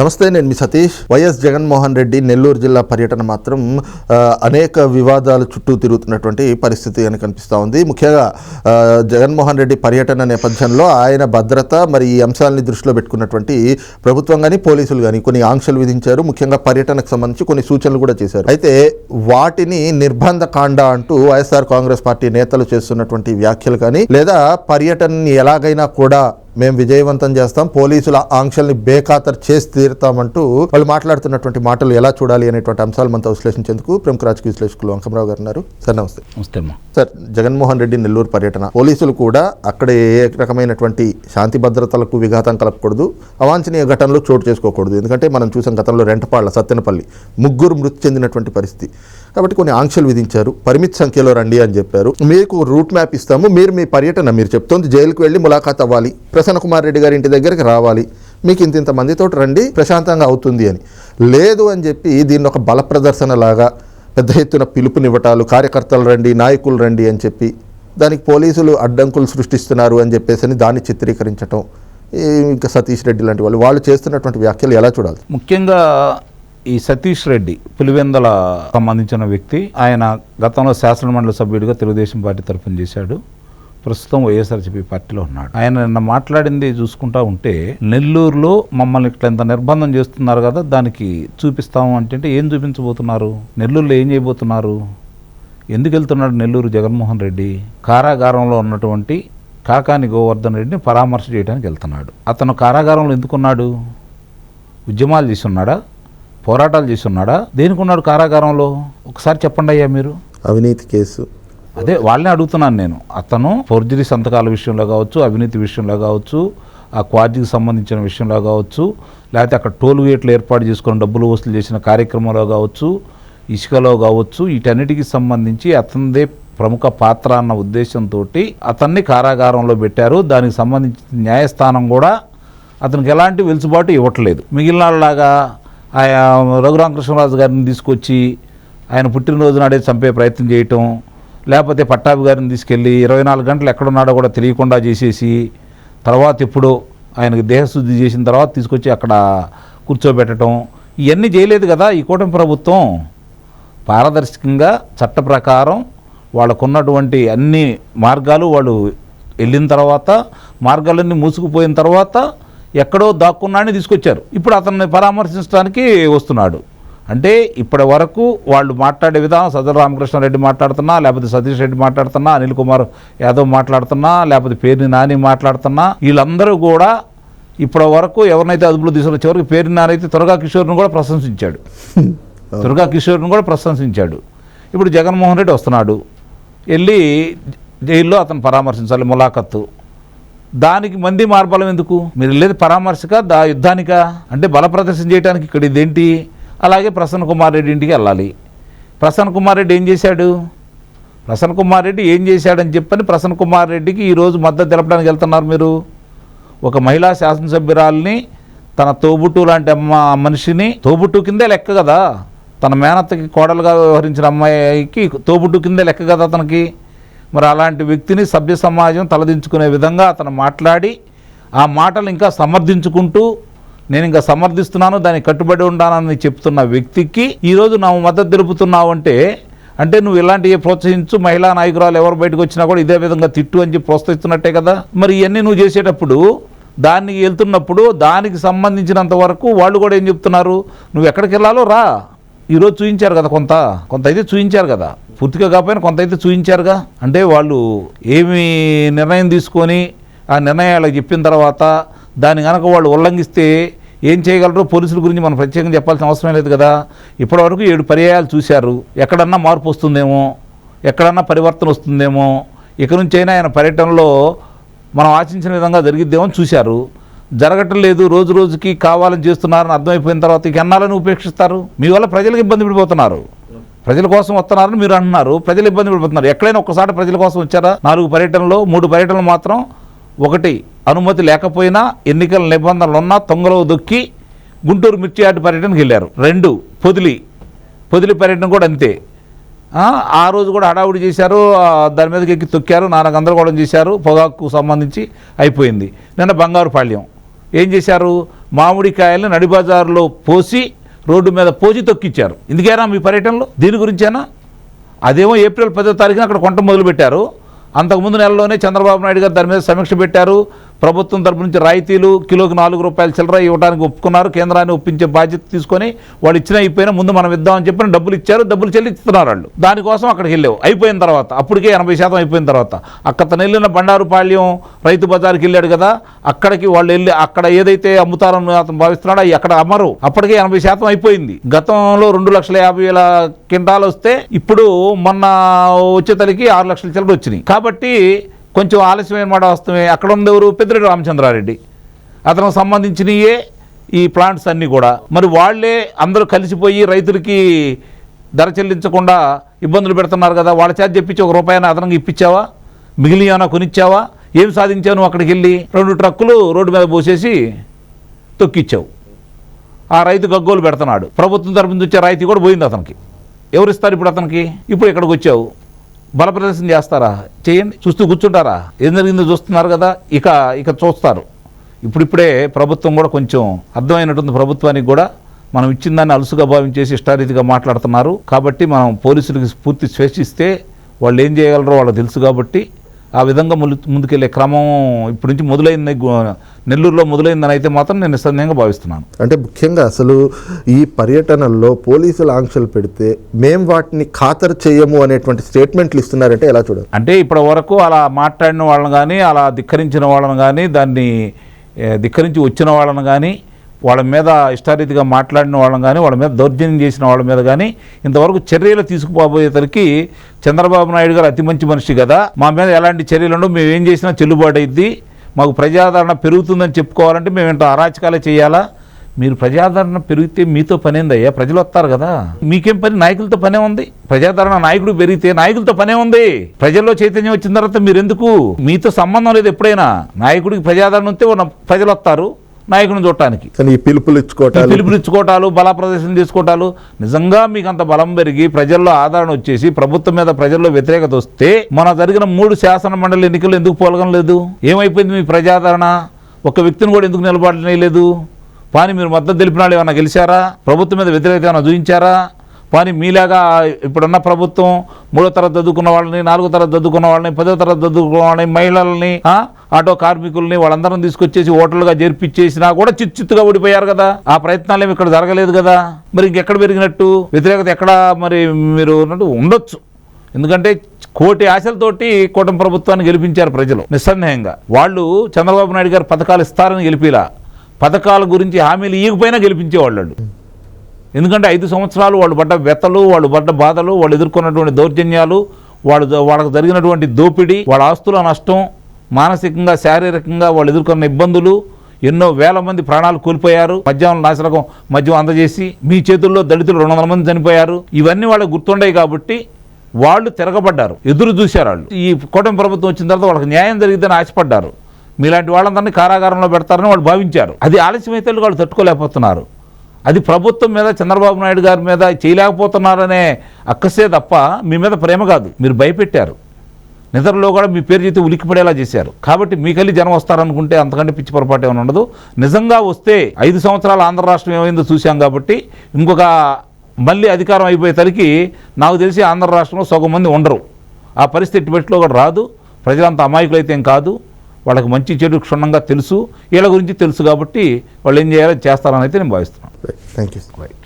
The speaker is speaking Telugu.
నమస్తే నేను మీ సతీష్. వైఎస్ జగన్మోహన్ రెడ్డి నెల్లూరు జిల్లా పర్యటన మాత్రం అనేక వివాదాల చుట్టూ తిరుగుతున్నటువంటి పరిస్థితి అని కనిపిస్తూ ఉంది. ముఖ్యంగా జగన్మోహన్ రెడ్డి పర్యటన నేపథ్యంలో ఆయన భద్రత మరి ఈ అంశాలని దృష్టిలో పెట్టుకున్నటువంటి ప్రభుత్వం కానీ పోలీసులు కానీ కొన్ని ఆంక్షలు విధించారు. ముఖ్యంగా పర్యటనకు సంబంధించి కొన్ని సూచనలు కూడా చేశారు. అయితే వాటిని నిర్బంధ కాండ అంటూ వైఎస్ఆర్ కాంగ్రెస్ పార్టీ నేతలు చేస్తున్నటువంటి వ్యాఖ్యలు కానీ లేదా పర్యటనని ఎలాగైనా కూడా మేము విజయవంతం చేస్తాం పోలీసుల ఆంక్షల్ని బేఖాతరు చేసి తీరుతామంటూ వాళ్ళు మాట్లాడుతున్నటువంటి మాటలు ఎలా చూడాలి అనేటువంటి అంశాలు మనతో విశ్లేషించేందుకు ప్రముఖ రాజకీయ విశ్లేషకులు అంకమరావు గారు ఉన్నారు. సార్ నమస్తే. నమస్తే అమ్మా. సార్ జగన్మోహన్ రెడ్డి నెల్లూరు పర్యటన. పోలీసులు కూడా అక్కడ ఏ రకమైనటువంటి శాంతి భద్రతలకు విఘాతం కలపకూడదు అవాంఛనీయ ఘటనలు చోటు చేసుకోకూడదు. ఎందుకంటే మనం చూసాం గతంలో రెంటపాళ్ళ సత్తెనపల్లి ముగ్గురు మృతి చెందినటువంటి పరిస్థితి. కాబట్టి కొన్ని ఆంక్షలు విధించారు. పరిమిత సంఖ్యలో రండి అని చెప్పారు. మీకు రూట్ మ్యాప్ ఇస్తాము. మీరు మీ పర్యటన మీరు చెప్తోంది. జైలుకు వెళ్ళి ములాఖాత్ అవ్వాలి ప్రసన్న కుమార్ రెడ్డి గారి ఇంటి దగ్గరికి రావాలి. మీకు ఇంత ఇంతమందితో రండి ప్రశాంతంగా అవుతుంది అని. లేదు అని చెప్పి దీన్ని ఒక బల ప్రదర్శన లాగా పెద్ద ఎత్తున పిలుపునివ్వటాలు కార్యకర్తలు రండి నాయకులు రండి అని చెప్పి దానికి పోలీసులు అడ్డంకులు సృష్టిస్తున్నారు అని చెప్పేసి అని దాన్ని చిత్రీకరించటం. ఇంకా సతీష్ రెడ్డి లాంటి వాళ్ళు వాళ్ళు చేస్తున్నటువంటి వ్యాఖ్యలు ఎలా చూడాలి? ముఖ్యంగా ఈ సతీష్ రెడ్డి పులివెందల సంబంధించిన వ్యక్తి ఆయన గతంలో శాసనమండలి సభ్యుడిగా తెలుగుదేశం పార్టీ తరఫున చేశాడు. ప్రస్తుతం వైఎస్ఆర్సీపీ పార్టీలో ఉన్నాడు. ఆయన నిన్న మాట్లాడింది చూసుకుంటా ఉంటే నెల్లూరులో మమ్మల్ని ఇట్లా ఇంత నిర్బంధం చేస్తున్నారు కదా దానికి చూపిస్తాము అంటే ఏం చూపించబోతున్నారు? నెల్లూరులో ఏం చేయబోతున్నారు? ఎందుకు వెళ్తున్నాడు నెల్లూరు జగన్మోహన్ రెడ్డి? కారాగారంలో ఉన్నటువంటి కాకాని గోవర్ధన్ రెడ్డిని పరామర్శ చేయడానికి వెళ్తున్నాడు. అతను కారాగారంలో ఎందుకున్నాడు ఉద్యమాలు చేసి ఉన్నాడా పోరాటాలు చేసి ఉన్నాడా దేనికి ఉన్నాడు కారాగారంలో? ఒకసారి చెప్పండి అయ్యా మీరు. అవినీతి కేసు. అదే వాళ్ళని అడుగుతున్నాను నేను. అతను ఫోర్జరీ సంతకాల విషయంలో కావచ్చు అవినీతి విషయంలో కావచ్చు ఆ క్వార్జీకి సంబంధించిన విషయంలో కావచ్చు లేకపోతే అక్కడ టోల్ గేట్లు ఏర్పాటు చేసుకొని డబ్బులు వసూలు చేసిన కార్యక్రమంలో కావచ్చు ఇసుకలో కావచ్చు వీటన్నిటికి సంబంధించి అతనిదే ప్రముఖ పాత్ర అన్న ఉద్దేశంతో అతన్ని కారాగారంలో పెట్టారు. దానికి సంబంధించిన న్యాయస్థానం కూడా అతనికి ఎలాంటి వెలుసుబాటు ఇవ్వట్లేదు. మిగిలిన వాళ్ళలాగా రఘురామకృష్ణరాజు గారిని తీసుకొచ్చి ఆయన పుట్టినరోజు నాడే చంపే ప్రయత్నం చేయటం లేకపోతే పట్టాభి గారిని తీసుకెళ్ళి ఇరవై నాలుగు గంటలు ఎక్కడున్నాడో కూడా తెలియకుండా చేసేసి తర్వాత ఎప్పుడో ఆయనకు దేహశుద్ధి చేసిన తర్వాత తీసుకొచ్చి అక్కడ కూర్చోబెట్టడం ఇవన్నీ చేయలేదు కదా ఈ కూటమి ప్రభుత్వం. పారదర్శకంగా చట్ట ప్రకారం వాళ్ళకున్నటువంటి అన్ని మార్గాలు వాళ్ళు వెళ్ళిన తర్వాత మార్గాలన్నీ మూసుకుపోయిన తర్వాత ఎక్కడో దాక్కున్నాడని తీసుకొచ్చారు. ఇప్పుడు అతన్ని పరామర్శించడానికి వస్తున్నాడు. అంటే ఇప్పటి వరకు వాళ్ళు మాట్లాడే విధానం సదర్ రామకృష్ణారెడ్డి మాట్లాడుతున్నా లేకపోతే సతీష్ రెడ్డి మాట్లాడుతున్నా అనిల్ కుమార్ యాదవ్ మాట్లాడుతున్నా లేకపోతే పేరుని నాని మాట్లాడుతున్నా వీళ్ళందరూ కూడా ఇప్పటి వరకు ఎవరినైతే అదుపులో తీసుకున్న చివరికి పేరుని నాని అయితే త్వరగా కిషోర్ని కూడా ప్రశంసించాడు. దుర్గా కిషోర్ని కూడా ప్రశంసించాడు. ఇప్పుడు జగన్మోహన్ రెడ్డి వస్తున్నాడు. వెళ్ళి జైల్లో అతను పరామర్శించాలి ములాఖత్తు. దానికి మంది మార్బలం ఎందుకు? మీరు వెళ్ళేది పరామర్శక దా యుద్ధానికా? అంటే బల ప్రదర్శన చేయడానికి ఇక్కడ ఇదేంటి? అలాగే ప్రసన్న కుమార్ రెడ్డి ఇంటికి వెళ్ళాలి. ప్రసన్న కుమార్ రెడ్డి ఏం చేశాడు? ప్రసన్న కుమార్ రెడ్డి ఏం చేశాడని చెప్పని ప్రసన్న కుమార్ రెడ్డికి ఈరోజు మద్దతు తెలపడానికి వెళ్తున్నారు మీరు. ఒక మహిళా శాసనసభ్యురాల్ని తన తోబుట్టు లాంటి అమ్మ మనిషిని తోబుట్టు కిందే లెక్క కదా. తన మేనత్తకి కోడలుగా వ్యవహరించిన అమ్మాయికి తోబుట్టు కిందే లెక్క కదా అతనికి. మరి అలాంటి వ్యక్తిని సభ్య సమాజం తలదించుకునే విధంగా అతను మాట్లాడి ఆ మాటలు ఇంకా సమర్థించుకుంటూ నేను ఇంకా సమర్థిస్తున్నాను దానికి కట్టుబడి ఉండాలని చెప్తున్న వ్యక్తికి ఈరోజు నా మద్దతు తెలుపుతున్నావు అంటే అంటే నువ్వు ఇలాంటివి ప్రోత్సహించు మహిళా నాయకురాలు ఎవరు బయటకు వచ్చినా కూడా ఇదే విధంగా తిట్టు అని చెప్పి ప్రోత్సహిస్తున్నట్టే కదా? మరి ఇవన్నీ నువ్వు చేసేటప్పుడు దానికి వెళ్తున్నప్పుడు దానికి సంబంధించినంత వరకు వాళ్ళు కూడా ఏం చెప్తున్నారు? నువ్వు ఎక్కడికి వెళ్ళాలో రా. ఈరోజు చూయించారు కదా కొంత కొంత అయితే చూయించారు కదా. పూర్తిగా కాకపోయినా కొంత అయితే చూయించారుగా. అంటే వాళ్ళు ఏమి నిర్ణయం తీసుకొని ఆ నిర్ణయాలకు చెప్పిన తర్వాత దాన్ని కనుక వాళ్ళు ఉల్లంఘిస్తే ఏం చేయగలరో పోలీసుల గురించి మనం ప్రత్యేకంగా చెప్పాల్సిన అవసరం లేదు కదా. ఇప్పటివరకు ఏడు పర్యాయాలు చూశారు. ఎక్కడన్నా మార్పు వస్తుందేమో ఎక్కడన్నా పరివర్తన వస్తుందేమో ఇక నుంచైనా ఆయన పర్యటనలో మనం ఆశించిన విధంగా జరిగిద్దేమో అని చూశారు. జరగటం లేదు రోజు రోజుకి కావాలని చేస్తున్నారని అర్థమైపోయిన తర్వాత ఇక ఎన్నాలని ఉపేక్షిస్తారు? మీ వల్ల ప్రజలకు ఇబ్బంది పడిపోతున్నారు. ప్రజల కోసం వస్తున్నారని మీరు అంటున్నారు. ప్రజలు ఇబ్బంది పడిపోతున్నారు. ఎక్కడైనా ఒక్కసారి ప్రజల కోసం వచ్చారా? నాలుగు పర్యటనలో మూడు పర్యటనలు మాత్రం ఒకటి అనుమతి లేకపోయినా ఎన్నికల నిబంధనలు ఉన్నా తొంగలో దొక్కి గుంటూరు మిర్చి యార్డు పర్యటనకి వెళ్ళారు. రెండు పొదిలి. పొదిలి పర్యటన కూడా అంతే. ఆ, రోజు కూడా హడావుడి చేశారు. దాని మీదకి ఎక్కి తొక్కారు. నానా గందరగోళం చేశారు. పొగాకు సంబంధించి అయిపోయింది. నిన్న బంగారుపాళ్యం ఏం చేశారు? మామిడికాయలను నడిబజారులో పోసి రోడ్డు మీద పోసి తొక్కిచ్చారు. ఇందుకేనా మీ పర్యటనలో? దీని గురించేనా? అదేమో ఏప్రిల్ పదో తారీఖున అక్కడ కొంట మొదలుపెట్టారు. అంతకుముందు నెలలోనే చంద్రబాబు నాయుడు గారు దాని మీద సమీక్ష పెట్టారు. ప్రభుత్వం తరపు నుంచి రాయితీలు కిలోకి నాలుగు రూపాయలు చిల్లర ఇవ్వడానికి ఒప్పుకున్నారు. కేంద్రాన్ని ఒప్పించే బాధ్యత తీసుకొని వాళ్ళు ఇచ్చిన అయిపోయినా ముందు మనం ఇద్దామని చెప్పిన డబ్బులు ఇచ్చారు డబ్బులు చెల్లిస్తున్నారు వాళ్ళు. దానికోసం అక్కడికి వెళ్ళావు. అయిపోయిన తర్వాత అప్పటికే ఎనభై శాతం అయిపోయిన తర్వాత. అక్కడ వెళ్ళిన బండారుపాళ్యం రైతు బజార్కి వెళ్ళాడు కదా అక్కడికి వాళ్ళు వెళ్ళి అక్కడ ఏదైతే అమ్ముతారని అతను భావిస్తున్నాడో అవి అక్కడ అమ్మరు. అప్పటికే ఎనభై శాతం అయిపోయింది. గతంలో రెండు లక్షల యాభై వేల కింటాలు వస్తే ఇప్పుడు మొన్న వచ్చేతలకి ఆరు లక్షల చిల్లర వచ్చినాయి. కాబట్టి కొంచెం ఆలస్యమైన మాట వస్తామే అక్కడ ఉందెవరు ఎవరు? పెద్దిరెడ్డి రామచంద్రారెడ్డి. అతనికి సంబంధించినయే ఈ ప్లాంట్స్ అన్నీ కూడా. మరి వాళ్ళే అందరూ కలిసిపోయి రైతులకి ధర చెల్లించకుండా ఇబ్బందులు పెడుతున్నారు కదా. వాళ్ళ చేత చెప్పించి ఒక రూపాయన అదనంగా ఇప్పించావా? మిగిలిన ఏమైనా కొనిచ్చావా? ఏం సాధించావు అక్కడికి వెళ్ళి? రెండు ట్రక్కులు రోడ్డు మీద పోసేసి తొక్కిచ్చావు. ఆ రైతు గగ్గోలు పెడుతున్నాడు. ప్రభుత్వం తరపు నుంచి వచ్చే రాయితీ కూడా పోయింది అతనికి. ఎవరిస్తారు ఇప్పుడు అతనికి? ఇప్పుడు ఇక్కడికి వచ్చావు? బల ప్రదర్శన చేస్తారా? చేయండి. చూస్తూ కూర్చుంటారా? ఏం జరిగిందో చూస్తున్నారు కదా? ఇక ఇక చూస్తారు. ఇప్పుడిప్పుడే ప్రభుత్వం కూడా కొంచెం అర్థమైనటువంటి ప్రభుత్వానికి కూడా. మనం ఇచ్చిన దాన్ని అలుసుగా భావించేసి ఇష్టారీతిగా మాట్లాడుతున్నారు. కాబట్టి మనం పోలీసులకి పూర్తి స్వేచ్ఛిస్తే వాళ్ళు ఏం చేయగలరో వాళ్ళకి తెలుసు కాబట్టి ఆ విధంగా ముందు ముందుకెళ్ళే క్రమం ఇప్పటి నుంచి మొదలైంది. నెల్లూరులో మొదలైందని అయితే మాత్రం నేను నిస్సందేహంగా భావిస్తున్నాను. అంటే ముఖ్యంగా అసలు ఈ పర్యటనల్లో పోలీసులు ఆంక్షలు పెడితే మేం వాటిని ఖాతరు చేయము అనేటువంటి స్టేట్మెంట్లు ఇస్తున్నారంటే ఎలా చూడాలి అంటే ఇప్పటి వరకు అలా మాట్లాడిన వాళ్ళని కానీ అలా ధిక్కరించిన వాళ్ళని కానీ దాన్ని ధిక్కరించి వచ్చిన వాళ్ళని కానీ వాళ్ళ మీద ఇష్టారీతిగా మాట్లాడిన వాళ్ళని కానీ వాళ్ళ మీద దౌర్జన్యం చేసిన వాళ్ళ మీద కానీ ఇంతవరకు చర్యలు తీసుకుపోబోయేసరికి చంద్రబాబు నాయుడు గారు అతి మంచి మనిషి కదా. మా మీద ఎలాంటి చర్యలు ఉండవు. మేము ఏం చేసినా చెల్లుబాటు అయింది మాకు ప్రజాదరణ పెరుగుతుందని చెప్పుకోవాలంటే మేము ఏంటో అరాచకాలే చేయాలా? మీరు ప్రజాదరణ పెరిగితే మీతో పనేందయ్యా? ప్రజలు వస్తారు కదా. మీకేం పని? నాయకులతో పనే ఉంది. ప్రజాదరణ నాయకుడు పెరిగితే నాయకులతో పనే ఉంది. ప్రజల్లో చైతన్యం వచ్చిన తర్వాత మీరు ఎందుకు మీతో సంబంధం లేదు ఎప్పుడైనా. నాయకుడికి ప్రజాదరణ ఉంటే ప్రజలు వస్తారు. నాయకుడిని చూడటానికి. కానీ ఈ పిలుపులు ఇచ్చుకోవటాలు పిలుపునిచ్చుకోవటాలు బల ప్రదర్శన చేసుకోవటాలు నిజంగా మీకు అంత బలం పెరిగి ప్రజల్లో ఆదరణ వచ్చేసి ప్రభుత్వం మీద ప్రజల్లో వ్యతిరేకత వస్తే మన జరిగిన మూడు శాసన మండలి ఎన్నికలు ఎందుకు పోలగం లేదు? ఏమైపోయింది మీ ప్రజాదరణ? ఒక వ్యక్తిని కూడా ఎందుకు నిలబడలేదు పాని మీరు మద్దతు తెలిపిన వాళ్ళు ఏమైనా గెలిచారా? ప్రభుత్వం మీద వ్యతిరేకత ఏమైనా చూపించారా? పాని మీలాగా ఇప్పుడున్న ప్రభుత్వం మూడో తరగతి చదువుకున్న వాళ్ళని నాలుగో తరగతి చదువుకున్న వాళ్ళని పదో తరగతి చదువుకున్న వాళ్ళని మహిళల్ని ఆటో కార్మికుల్ని వాళ్ళందరం తీసుకొచ్చేసి ఓటర్లుగా చేర్పిచ్చేసినా కూడా చిచ్చుగా ఓడిపోయారు కదా. ఆ ప్రయత్నాలు ఏమి ఇక్కడ జరగలేదు కదా. మరి ఇంకెక్కడ పెరిగినట్టు? వ్యతిరేకత ఎక్కడ మరి మీరు ఉన్నట్టు ఉండొచ్చు. ఎందుకంటే కోటి ఆశలతోటి కూటమి ప్రభుత్వాన్ని గెలిపించారు ప్రజలు నిస్సందేహంగా. వాళ్ళు చంద్రబాబు నాయుడు గారు పథకాలు ఇస్తారని గెలిపిలా. పథకాల గురించి హామీలు ఈగిపోయినా గెలిపించేవాళ్ళు వాళ్ళు. ఎందుకంటే ఐదు సంవత్సరాలు వాళ్ళు పడ్డ వెత్తలు వాళ్ళు పడ్డ బాధలు వాళ్ళు ఎదుర్కొన్నటువంటి దౌర్జన్యాలు వాళ్ళు వాళ్ళకు జరిగినటువంటి దోపిడీ వాళ్ళ ఆస్తుల నష్టం మానసికంగా శారీరకంగా వాళ్ళు ఎదుర్కొన్న ఇబ్బందులు ఎన్నో వేల మంది ప్రాణాలు కోల్పోయారు. మద్యం నాశనకం మద్యం అందజేసి మీ చేతుల్లో దళితులు రెండు వందల మంది చనిపోయారు. ఇవన్నీ వాళ్ళకి గుర్తుండయి కాబట్టి వాళ్ళు తిరగబడ్డారు. ఎదురు చూశారు వాళ్ళు. ఈ కూటమి ప్రభుత్వం వచ్చిన తర్వాత వాళ్ళకి న్యాయం జరిగిద్దని ఆశపడ్డారు. మీలాంటి వాళ్ళందరినీ కారాగారంలో పెడతారని వాళ్ళు భావించారు. అది ఆలస్యమైతే వాళ్ళు తట్టుకోలేకపోతున్నారు. అది ప్రభుత్వం మీద చంద్రబాబు నాయుడు గారి మీద చేయలేకపోతున్నారనే అక్కసే తప్ప మీ మీద ప్రేమ కాదు. మీరు భయపెట్టారు. నిద్రలో కూడా మీ పేరు చేతి ఉలిక్కిపడేలా చేశారు. కాబట్టి మీకెళ్ళి జనం వస్తారనుకుంటే అంతకంటే పిచ్చి పొరపాటు ఏమైనా ఉండదు. నిజంగా వస్తే ఐదు సంవత్సరాలు ఆంధ్ర రాష్ట్రం ఏమైందో చూశాం కాబట్టి ఇంకొక మళ్ళీ అధికారం అయిపోయేసరికి నాకు తెలిసి ఆంధ్ర రాష్ట్రంలో సగం మంది ఉండరు. ఆ పరిస్థితి బట్టిలో కూడా రాదు. ప్రజలంతా అమాయకులైతే ఏం కాదు. వాళ్ళకి మంచి చెడు క్షుణ్ణంగా తెలుసు. వీళ్ళ గురించి తెలుసు కాబట్టి వాళ్ళు ఏం చేయాలో చేస్తారని అయితే నేను భావిస్తున్నాను. Thank you right